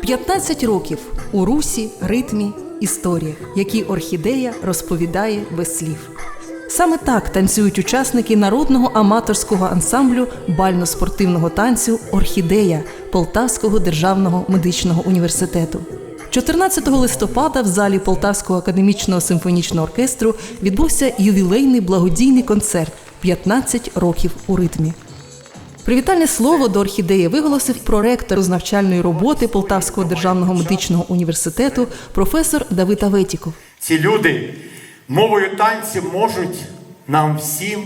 15 років у русі, ритмі, історія, які орхідея розповідає без слів. Саме так танцюють учасники народного аматорського ансамблю бально-спортивного танцю Орхідея Полтавського державного медичного університету. 14 листопада в залі Полтавського академічного симфонічного оркестру відбувся ювілейний благодійний концерт «15 років у ритмі. Привітальне слово до орхідеї виголосив проректор з навчальної роботи Полтавського державного медичного університету професор Давид Аветіков. Ці люди мовою танців можуть нам всім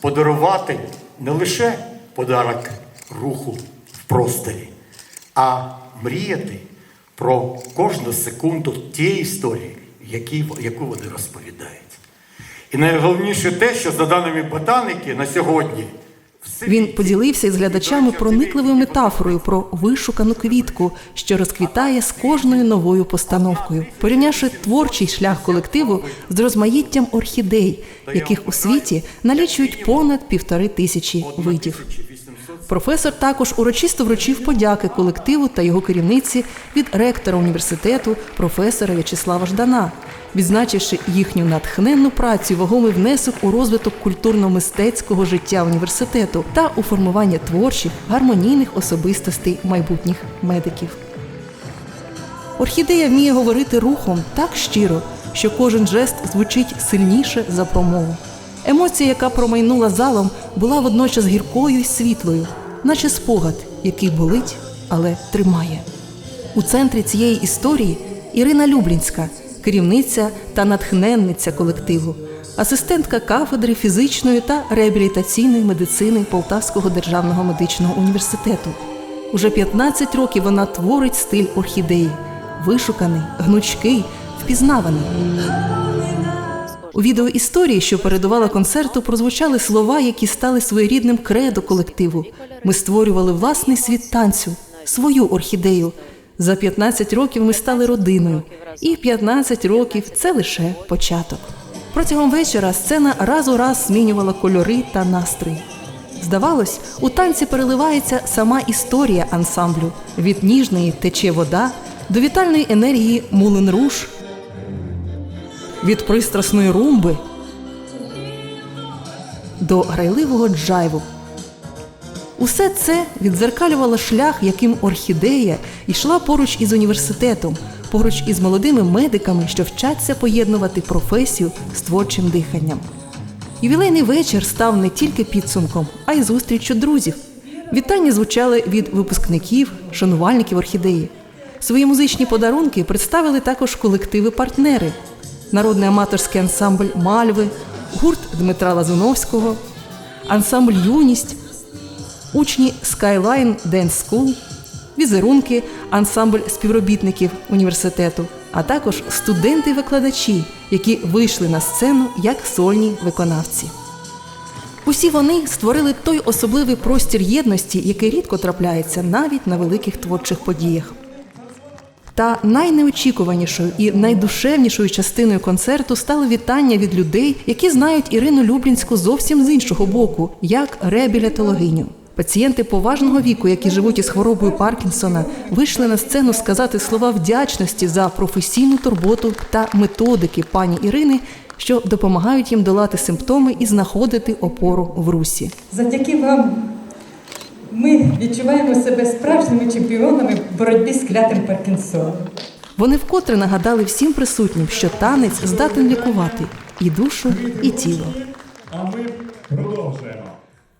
подарувати не лише подарок руху в просторі, а мріяти про кожну секунду тієї історії, яку вони розповідають. І найголовніше те, що за даними ботаніки на сьогодні Він поділився із глядачами проникливою метафорою про вишукану квітку, що розквітає з кожною новою постановкою, порівнявши творчий шлях колективу з розмаїттям орхідей, яких у світі налічують понад півтори тисячі видів. Професор також урочисто вручив подяки колективу та його керівниці від ректора університету, професора В'ячеслава Ждана, відзначивши їхню натхненну працю, вагомий внесок у розвиток культурно-мистецького життя університету та у формування творчих, гармонійних особистостей майбутніх медиків. Орхідея вміє говорити рухом так щиро, що кожен жест звучить сильніше за промову. Емоція, яка промайнула залом, була водночас гіркою й світлою, наче спогад, який болить, але тримає. У центрі цієї історії Ірина Люблінська, керівниця та натхненниця колективу, асистентка кафедри фізичної та реабілітаційної медицини Полтавського державного медичного університету. Уже 15 років вона творить стиль орхідеї, вишуканий, гнучкий, впізнаваний. У відео історії, що передувала концерту, прозвучали слова, які стали своєрідним кредо колективу. Ми створювали власний світ танцю, свою орхідею. За 15 років ми стали родиною, і 15 років це лише початок. Протягом вечора сцена раз у раз змінювала кольори та настрої. Здавалось, у танці переливається сама історія ансамблю від ніжної тече вода до вітальної енергії мулин руш, від пристрасної румби до грайливого джайву. Усе це відзеркалювало шлях, яким орхідея йшла поруч із університетом, поруч із молодими медиками, що вчаться поєднувати професію з творчим диханням. Ювілейний вечір став не тільки підсумком, а й зустріччю друзів. Вітання звучали від випускників, шанувальників орхідеї. Свої музичні подарунки представили також колективи-партнери: народний аматорський ансамбль Мальви, гурт Дмитра Лазуновського, ансамбль Юність, учні Skyline Dance School, візерунки, ансамбль співробітників університету, а також студенти-викладачі, які вийшли на сцену як сольні виконавці. Усі вони створили той особливий простір єдності, який рідко трапляється навіть на великих творчих подіях. Та найнеочікуванішою і найдушевнішою частиною концерту стало вітання від людей, які знають Ірину Люблінську зовсім з іншого боку, як реабілітологиню. Пацієнти поважного віку, які живуть із хворобою Паркінсона, вийшли на сцену сказати слова вдячності за професійну турботу та методики пані Ірини, що допомагають їм долати симптоми і знаходити опору в русі. Завдяки вам ми відчуваємо себе справжніми чемпіонами в боротьбі з клятим Паркінсоном. Вони вкотре нагадали всім присутнім, що танець здатен лікувати і душу, і тіло.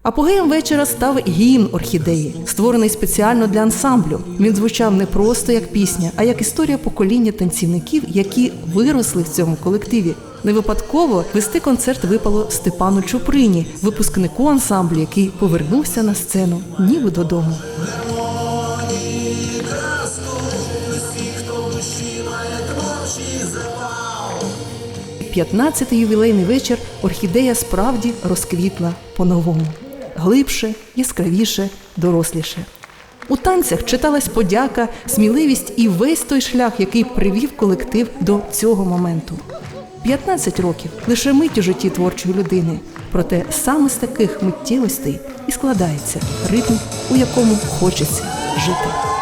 Апогеєм вечора став гімн орхідеї, створений спеціально для ансамблю. Він звучав не просто як пісня, а як історія покоління танцівників, які виросли в цьому колективі. Не випадково вести концерт випало Степану Чуприні, випускнику ансамблю, який повернувся на сцену, ніби додому. 15-й ювілейний вечір орхідея справді розквітла по-новому, глибше, яскравіше, доросліше. У танцях читалась подяка, сміливість і весь той шлях, який привів колектив до цього моменту. 15 років лише мить у житті творчої людини. Проте саме з таких миттєвостей і складається ритм, у якому хочеться жити.